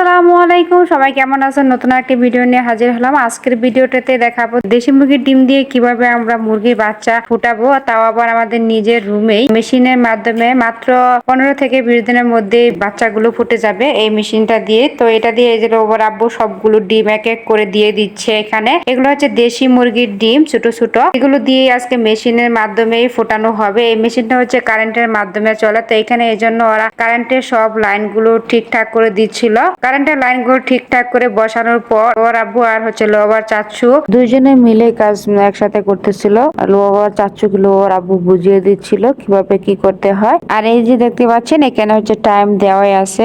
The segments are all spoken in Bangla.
আসসালামু আলাইকুম। সবাই কেমন আছেন? নতুন একটি ভিডিও নিয়ে হাজির হলাম। আজকের ভিডিওটাতে দেখাবো দেশি মুরগির ডিম দিয়ে কীভাবে আমরা মুরগির বাচ্চা ফুটাবো। তাও আবার আমাদের নিজের রুমেই মেশিনের মাধ্যমে মাত্র পনেরো থেকে বিশ দিনের মধ্যে বাচ্চাগুলো ফুটে যাবে এই মেশিনটা দিয়ে। তো এটা দিয়ে এই যে ওবার আব্বু সবগুলো ডিম এক এক করে দিয়ে দিচ্ছে এখানে। এগুলো হচ্ছে দেশি মুরগির ডিম, ছোট ছোট। এগুলো দিয়ে আজকে মেশিনের মাধ্যমেই ফোটানো হবে। এই মেশিনটা হচ্ছে কারেন্টের মাধ্যমে চলে। তো এখানে এই জন্য ওরা কারেন্টের সব লাইনগুলো ঠিকঠাক করে দিচ্ছিল। কারেন্টের লাইনগুলো ঠিকঠাক করে বসানোর পর ওর আব্বু আর হচ্ছে লোবার চাচ্ছু দুইজনে মিলে কাজ একসাথে করতেছিল। লোবার চাচ্ছু গুলো ওর আব্বু বুঝিয়ে দিচ্ছিল কীভাবে কি করতে হয়। আর এই যে দেখতে পাচ্ছেন, এখানে হচ্ছে টাইম দেওয়াই আছে।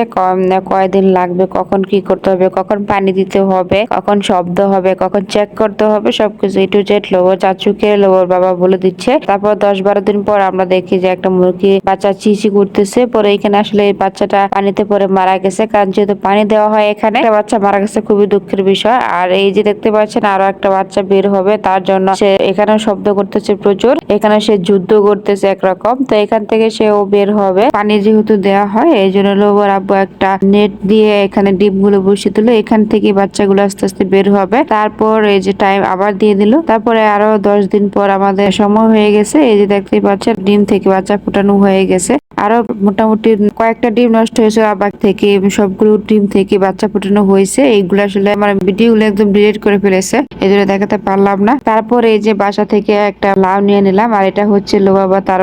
কয়দিন লাগবে, কখন কি করতে হবে, কখন পানি দিতে হবে, কখন শব্দ হবে, কখন চেক করতে হবে, সবকিছু এ টু জেড লোবর চাচুকে লোবর বাবা বলে দিচ্ছে। তারপর দশ বারো দিন পর আমরা দেখি যে একটা মুরগি বাচ্চা চিচি করতেছে। পরে এখানে আসলে এই বাচ্চাটা পানিতে পরে মারা গেছে। কারণ যেহেতু পানি দেওয়া হয় এখানে। একটা বাচ্চা মারা গেছে, খুবই দুঃখের বিষয়। আর এই যে দেখতে পাচ্ছেন, আরও একটা বাচ্চা বের হবে। তার জন্য সে এখানে শব্দ করতেছে প্রচুর। এখানে সে যুদ্ধ করতেছে একরকম। তো এখান থেকে সে ও বের হবে। পানি যেহেতু দেওয়া হয়, এই জন্য লোবর আব্বু একটা নেট দিয়ে এখানে ডিমগুলো বসিয়ে দিল। এখান থেকে বাচ্চাগুলো আস্তে আস্তে বের হবে। তারপর এই যে টাইম আবার দিয়ে দিল। তারপরে আরও দশ দিন পর আমাদের সময় হয়ে গেছে। এই যে দেখতেই পাচ্ছেন, ডিম থেকে বাচ্চা ফুটানো হয়ে গেছে। আরও মোটামুটি কয়েকটা ডিম নষ্ট হয়েছে। আবার থেকে সবগুলো ডিম থেকে বাচ্চা ফুটানো হয়েছে, এইগুলো আসলে আমার ভিডিও গুলো একদম ডিলিট করে ফেলেছে। এই জন্য দেখাতে পারলাম না। তারপর এই যে বাসা থেকে একটা লাউ নিয়ে নিলাম, আর এটা হচ্ছে লো বাবা তার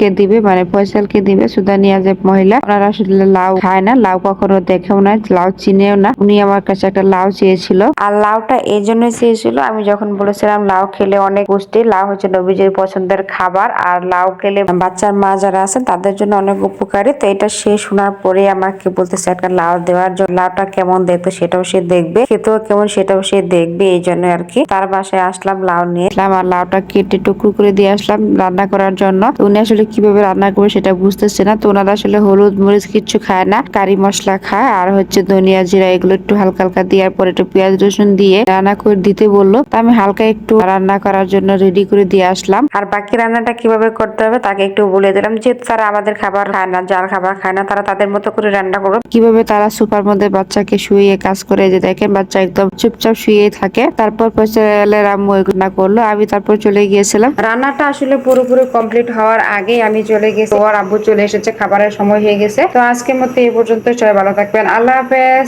কে দিবে মানে ফয়সাল কে দিবে সুদানিয়া যে মহিলা, ওনারা আসলে লাউ খায় না, লাউ কখনো দেখেও না, লাউ চিনেও না। উনি আমার কাছে একটা লাউ চেয়েছিল। আর লাউটা এই জন্য চেয়েছিল, আমি যখন বলেছিলাম লাউ খেলে অনেক পুষ্টি, লাউ হচ্ছে নবীজির পছন্দের খাবার, আর লাউ খেলে বাচ্চার মা যারা আছে তাদের জন্য অনেক উপকারী। তো এটা সে শোনার পরে আমাকে বলতেছে একটা লাউ দেওয়ার জন্য। লাউটা কেমন দেখতে সেটাও সে দেখবে, খেতেও কেমন সেটাও সে দেখবে, এই জন্য আর কি। তার বাসায় আসলাম লাউ নিয়ে। আসলাম আর লাউটা কেটে টুকরো করে দিয়ে আসলাম রান্না করার জন্য। উনি আসলে কীভাবে রান্না করবে সেটা বুঝতেছে না। তো ওনারা আসলে হলুদ মরিচ কিচ্ছু খায় না, কারি মশলা খায়, আর হচ্ছে ধনিয়া জিরা এগুলো একটু হালকা হালকা দেওয়ার পরে একটু পেঁয়াজ রসুন দিয়ে রান্না করে দিতে বলল। তা আমি হালকা একটু রান্না করার জন্য রেডি করে দিয়ে আসলাম। আর বাকি রান্নাটা কীভাবে করতে হবে তাকে একটু বলে দিলাম। যেহেতু তারা আমাদের খাবার খায় না, যার খাবার খায় না, তারা তাদের মতো করে রান্না করবে। কীভাবে তারা সুপার মধ্যে বাচ্চাকে শুয়ে কাজ করে যে দেখেন বাচ্চা একদম চুপচাপ শুয়ে থাকে। তারপর পয়সালের আম্মু না করল, আমি তারপর চলে গিয়েছিলাম। রান্নাটা আসলে পুরোপুরি কমপ্লিট হওয়ার আগেই আমি চলে গেছি। ওর আব্বু চলে এসেছে, খাবারের সময় হয়ে গেছে। তো আজকের মতো এই পর্যন্ত সবাই ভালো থাকবেন। আল্লাহ হাফেজ।